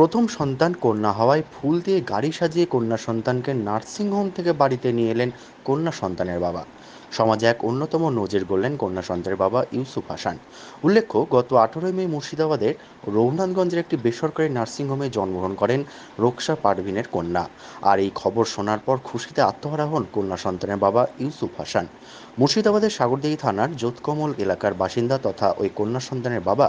প্রথম সন্তান কন্যা হওয়ায় ফুল দিয়ে গাড়ি সাজিয়ে কন্যা সন্তানকে নার্সিংহোম থেকে বাড়িতে নিয়ে এলেন কন্যা সন্তানের বাবা। সমাজে এক অন্যতম নজির গড়লেন কন্যা সন্তানের বাবা ইউসুফ হাসান। উল্লেখ্য, গত আঠেরোই মে মুর্শিদাবাদের রঘুনাথগঞ্জের একটি বেসরকারি নার্সিংহোমে জন্মগ্রহণ করেন রোকসা পারভিনের কন্যা। আর এই খবর শোনার পর খুশিতে আত্মহারা হন কন্যা সন্তানের বাবা ইউসুফ হাসান। মুর্শিদাবাদের সাগরদিঘি থানার যোতকমল এলাকার বাসিন্দা তথা ওই কন্যা সন্তানের বাবা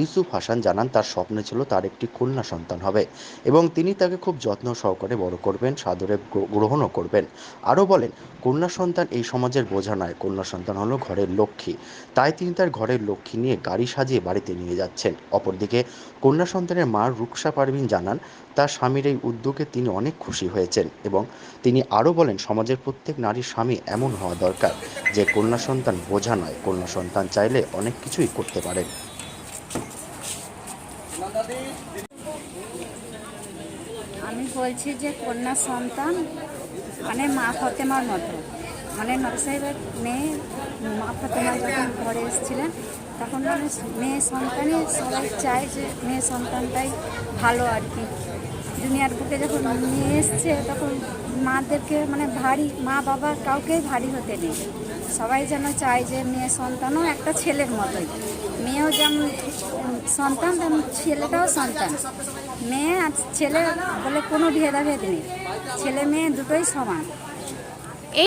ইউসুফ হাসান জানান, তার স্বপ্ন ছিল তার একটি কন্যা সন্তান। হবে এবং তিনি তাকে খুব যত্ন সহকারে বড় করবেন, সাদরে গ্রহণও করবেন। আরও বলেন, কন্যা সন্তান এই সমাজের বোঝা নয়, কন্যা সন্তান হলো ঘরের লক্ষ্মী। তাই তিনি তার ঘরের লক্ষ্মী নিয়ে গাড়ি সাজিয়ে বাড়িতে নিয়ে যাচ্ছেন। অপরদিকে, কন্যা সন্তানের মা রুকসা পারভিন জানান, তার স্বামীর এই উদ্যোগে তিনি অনেক খুশি হয়েছেন এবং তিনি আরও বলেন, সমাজের প্রত্যেক নারীর স্বামী এমন হওয়া দরকার যে কন্যা সন্তান বোঝা নয়, কন্যা সন্তান চাইলে অনেক কিছুই করতে পারেন। আমি বলছি যে কন্যা সন্তান মানে মা ফতেমার মতো। মানে নবী সাহেবের মেয়ে, মা ফতেমা যখন ঘরে এসেছিলেন, তখন মানে মেয়ে সন্তানই সবাই চায় যে মেয়ে সন্তানটাই ভালো আর কি। দুনিয়ার বুকে যখন নিয়ে এসছে, তখন মাদেরকে মানে ভারী, মা বাবা কাউকেই ভারী হতে নেই। সবাই যেন চায় যে মেয়ে সন্তানও একটা ছেলের মতোই। মেয়েও যেমন সন্তান, তেমন ছেলেটাও সন্তান। মেয়ে আর ছেলে বলে কোনো ভেদাভেদ নেই। ছেলে মেয়ে দুটোই সমান।